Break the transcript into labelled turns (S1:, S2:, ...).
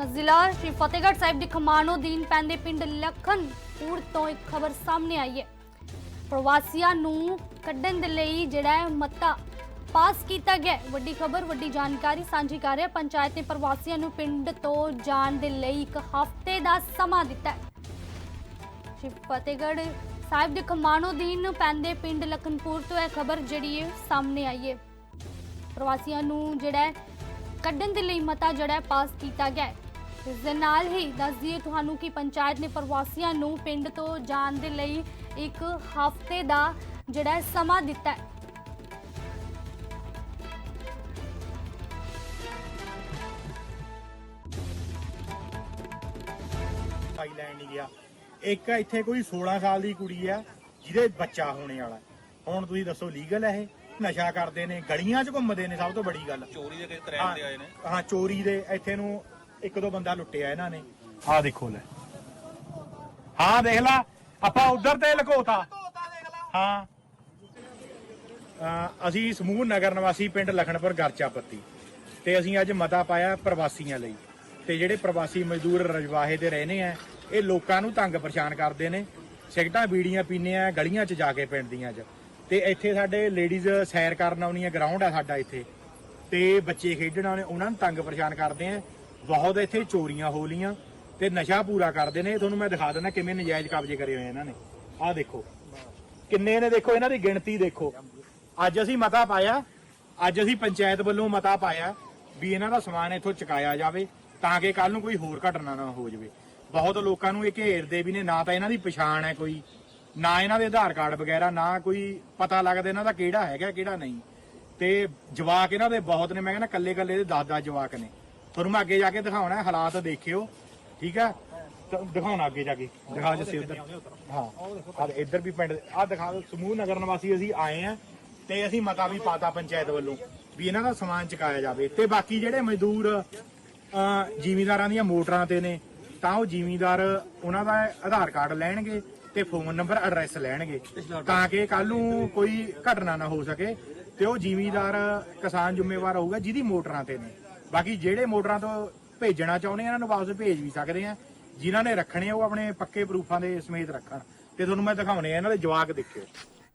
S1: ਜ਼ਿਲ੍ਹਾ ਸ਼੍ਰੀ ਫਤਿਹਗੜ੍ਹ ਸਾਹਿਬ ਦੇ ਖਮਾਣੋ ਦੀਨ ਪੈਂਦੇ ਪਿੰਡ ਲਖਨਪੁਰ ਤੋਂ ਇੱਕ ਖਬਰ ਸਾਹਮਣੇ ਆਈ ਹੈ। ਪ੍ਰਵਾਸੀਆਂ ਨੂੰ ਕੱਢਣ ਦੇ ਲਈ ਜਿਹੜਾ ਹੈ ਮਤਾ ਪਾਸ ਕੀਤਾ ਗਿਆ ਹੈ। ਵੱਡੀ ਖਬਰ, ਵੱਡੀ ਜਾਣਕਾਰੀ ਸਾਂਝੀ ਕਰ ਰਿਹਾ ਪੰਚਾਇਤ ਨੇ ਪ੍ਰਵਾਸੀਆਂ ਨੂੰ ਪਿੰਡ ਤੋਂ ਜਾਣ ਦੇ ਲਈ ਇੱਕ ਹਫ਼ਤੇ ਦਾ ਸਮਾਂ ਦਿੱਤਾ ਹੈ। ਸ਼੍ਰੀ ਫਤਿਹਗੜ੍ਹ ਸਾਹਿਬ ਦੇ ਖਮਾਣੋ ਦੀਨ ਪੈਂਦੇ ਪਿੰਡ ਲਖਨਪੁਰ ਤੋਂ ਇਹ ਖਬਰ ਜਿਹੜੀ ਹੈ ਸਾਹਮਣੇ ਆਈ ਹੈ। ਪ੍ਰਵਾਸੀਆਂ ਨੂੰ ਜਿਹੜਾ ਹੈ ਕੱਢਣ ਦੇ ਲਈ ਮਤਾ ਜਿਹੜਾ ਪਾਸ ਕੀਤਾ ਗਿਆ ਹੈ। ਇਸ ਦੇ ਨਾਲ ਹੀ ਦੱਸ ਦਈਏ ਤੁਹਾਨੂੰ ਕਿ ਪੰਚਾਇਤ ਨੇ ਪ੍ਰਵਾਸੀਆਂ ਨੂੰ ਪਿੰਡ ਤੋਂ ਜਾਣ ਦੇ ਲਈ ਇੱਕ ਹਫ਼ਤੇ ਦਾ ਜਿਹੜਾ ਸਮਾਂ ਦਿੱਤਾ ਹੈ।
S2: ਥਾਈਲੈਂਡ ਨਹੀਂ ਗਿਆ। ਇੱਕ ਇੱਥੇ ਕੋਈ 16 ਸਾਲ ਦੀ ਕੁੜੀ ਆ, ਜਿਹਦੇ ਬੱਚਾ ਹੋਣੇ ਵਾਲਾ। ਹੁਣ ਤੁਸੀਂ ਦੱਸੋ ਲੀਗਲ ਹੈ ਇਹ? ਨਸ਼ਾ ਕਰਦੇ ਨੇ ਗਲੀਆਂ 'ਚ ਘੁੰਮਦੇ ਨੇ ਸਭ ਤੋਂ ਬੜੀ ਗੱਲ।
S3: ਚੋਰੀ ਦੇ ਕਿਸੇ ਤਰ੍ਹਾਂ ਦੇ ਆਏ ਨੇ?
S2: ਹਾਂ ਚੋਰੀ ਦੇ ਇੱਥੇ ਨੂੰ ਇੱਕ ਦੋ ਬੰਦਾ ਲੁੱਟਿਆ ਇਹਨਾਂ ਨੇ। ਆਹ ਦੇਖੋ ਲੈ। ਹਾਂ ਦੇਖ ਲਾ ਆਪਾਂ ਉਧਰ ਤੇ ਲਕੋਤਾ। ਹਾਂ। ਅਸੀਂ ਸਮੂਹ ਨਗਰ ਨਿਵਾਸੀ ਪਿੰਡ ਲਖਣਪੁਰ ਗਰਚਾ ਪੱਤੀ। ਤੇ ਅਸੀਂ ਅੱਜ ਮਤਾ ਪਾਇਆ ਪ੍ਰਵਾਸੀਆਂ ਲਈ। ਤੇ ਜਿਹੜੇ ਪ੍ਰਵਾਸੀ ਮਜ਼ਦੂਰ ਰਜਵਾਹੇ ਤੇ ਰਹਿੰਦੇ ਆ ਇਹ ਲੋਕਾਂ ਨੂੰ ਤੰਗ ਪਰੇਸ਼ਾਨ ਕਰਦੇ ਨੇ। ਸਿਗਟਾਂ ਬੀੜੀਆਂ ਪੀਂਦੇ ਆ ਗਲੀਆਂ 'ਚ ਜਾ ਕੇ ਪਿੰਡ ਦੀਆਂ 'ਚ। ਤੇ ਇੱਥੇ ਸਾਡੇ ਲੇਡੀਜ਼ ਸੈਰ ਕਰਨ ਆਉਣੀਆਂ ਗਰਾਊਂਡ ਆ ਸਾਡਾ ਇੱਥੇ। ਤੇ ਬੱਚੇ ਖੇਡਣ ਆਉਣੇ ਉਹਨਾਂ ਨੂੰ ਤੰਗ ਪਰੇਸ਼ਾਨ ਕਰਦੇ ਆ। ਬਹੁਤ ਇੱਥੇ ਚੋਰੀਆਂ ਹੋ ਲੀਆਂ ਤੇ ਨਸ਼ਾ ਪੂਰਾ ਕਰਦੇ ਨੇ। ਤੁਹਾਨੂੰ ਮੈਂ ਦਿਖਾ ਦਿੰਦਾ ਕਿਵੇਂ ਨਜਾਇਜ਼ ਕਬਜ਼ੇ ਕਰੇ ਹੋਏ ਇਹਨਾਂ ਨੇ। ਆਹ ਦੇਖੋ। ਕਿੰਨੇ ਨੇ ਦੇਖੋ, ਇਹਨਾਂ ਦੀ ਗਿਣਤੀ ਦੇਖੋ। ਅੱਜ ਅਸੀਂ ਮਤਾ ਪਾਇਆ, ਅੱਜ ਅਸੀਂ ਪੰਚਾਇਤ ਵੱਲੋਂ ਮਤਾ ਪਾਇਆ ਵੀ ਇਹਨਾਂ ਦਾ ਸਮਾਨ ਇੱਥੋਂ ਚੁਕਾਇਆ ਜਾਵੇ, ਤਾਂ ਕਿ ਕੱਲ ਨੂੰ ਕੋਈ ਹੋਰ ਘਟਨਾ ਨਾ ਹੋ ਜਾਵੇ। ਬਹੁਤ ਲੋਕਾਂ ਨੂੰ ਇਹ ਘੇਰਦੇ ਵੀ ਨੇ, ਨਾ ਤਾਂ ਇਹਨਾਂ ਦੀ ਪਛਾਣ ਹੈ ਕੋਈ। ਨਾ ਇਹਨਾਂ ਦੇ ਆਧਾਰ ਕਾਰਡ ਵਗੈਰਾ ਨਾ ਕੋਈ ਪਤਾ ਲੱਗਦਾ ਇਹਨਾਂ ਦਾ ਕਿਹੜਾ ਹੈਗਾ ਕਿਹੜਾ ਨਹੀਂ। ਤੇ ਜਵਾਕ ਇਹਨਾਂ ਦੇ ਬਹੁਤ ਨੇ ਮੈਂ ਕਹਿੰਦਾ ਕੱਲੇ ਕੱਲੇ ਦੇ 10 10 ਜਵਾਕ ਨੇ। ਤੁਹਾਨੂੰ ਮੈਂ ਅੱਗੇ ਜਾ ਕੇ ਦਿਖਾਉਣਾ ਹੈ, ਹਾਲਾਤ ਦੇਖਿਓ ਠੀਕ ਹੈ ਦਿਖਾਉਣਾ ਅੱਗੇ ਜਾ ਕੇ ਦਿਖਾ ਜੱਸੇ ਉਧਰ। ਹਾਂ ਆ ਇੱਧਰ ਵੀ ਪਿੰਡ ਆ ਦਿਖਾ ਸਮੂਹ ਨਗਰ ਨਿਵਾਸੀ ਅਸੀਂ ਆਏ ਆ ਤੇ ਅਸੀਂ ਮਤਾ ਵੀ ਪਾਤਾ ਪੰਚਾਇਤ ਵੱਲੋਂ ਵੀ ਇਹਨਾਂ ਦਾ ਸਮਾਨ ਚੁਕਾਇਆ ਜਾਵੇ। ਤੇ ਬਾਕੀ ਜਿਹੜੇ ਮਜ਼ਦੂਰ ਜ਼ਿਮੀਂਦਾਰਾਂ ਦੀਆਂ ਮੋਟਰਾਂ ਤੇ ਨੇ ਤਾਂ ਉਹ ਜ਼ਿਮੀਂਦਾਰ ਉਹਨਾਂ ਦਾ ਆਧਾਰ ਕਾਰਡ ਲੈਣਗੇ ਤੇ ਫੋਨ ਨੰਬਰ ਐਡਰੈਸ ਲੈਣਗੇ। ਤਾਂ ਕਿ ਕੱਲ ਨੂੰ ਕੋਈ ਘਟਨਾ ਨਾ ਹੋ ਸਕੇ ਤੇ ਉਹ ਜਿਮੀਦਾਰ ਕਿਸਾਨ ਜ਼ਿੰਮੇਵਾਰ ਹੋਊਗਾ ਜਿਹਦੀ ਮੋਟਰਾਂ ਤੇ ਨੇ। ਬਾਕੀ ਜਿਹੜੇ ਮੋਟਰਾਂ ਤੋਂ ਭੇਜਣਾ ਚਾਹੁੰਦੇ ਆ, ਇਹਨਾਂ ਨੂੰ ਵਾਪਸ ਭੇਜ ਵੀ ਸਕਦੇ ਆ। ਜਿਨ੍ਹਾਂ ਨੇ ਰੱਖਣੇ ਆ, ਉਹ ਆਪਣੇ ਪੱਕੇ ਪ੍ਰੂਫਾਂ ਦੇ ਸਮੇਤ ਰੱਖਣ। ਤੇ ਤੁਹਾਨੂੰ ਮੈਂ ਦਿਖਾਉਣੇ ਆ, ਇਹਨਾਂ ਦੇ ਜਵਾਕ ਦੇਖਿਓ।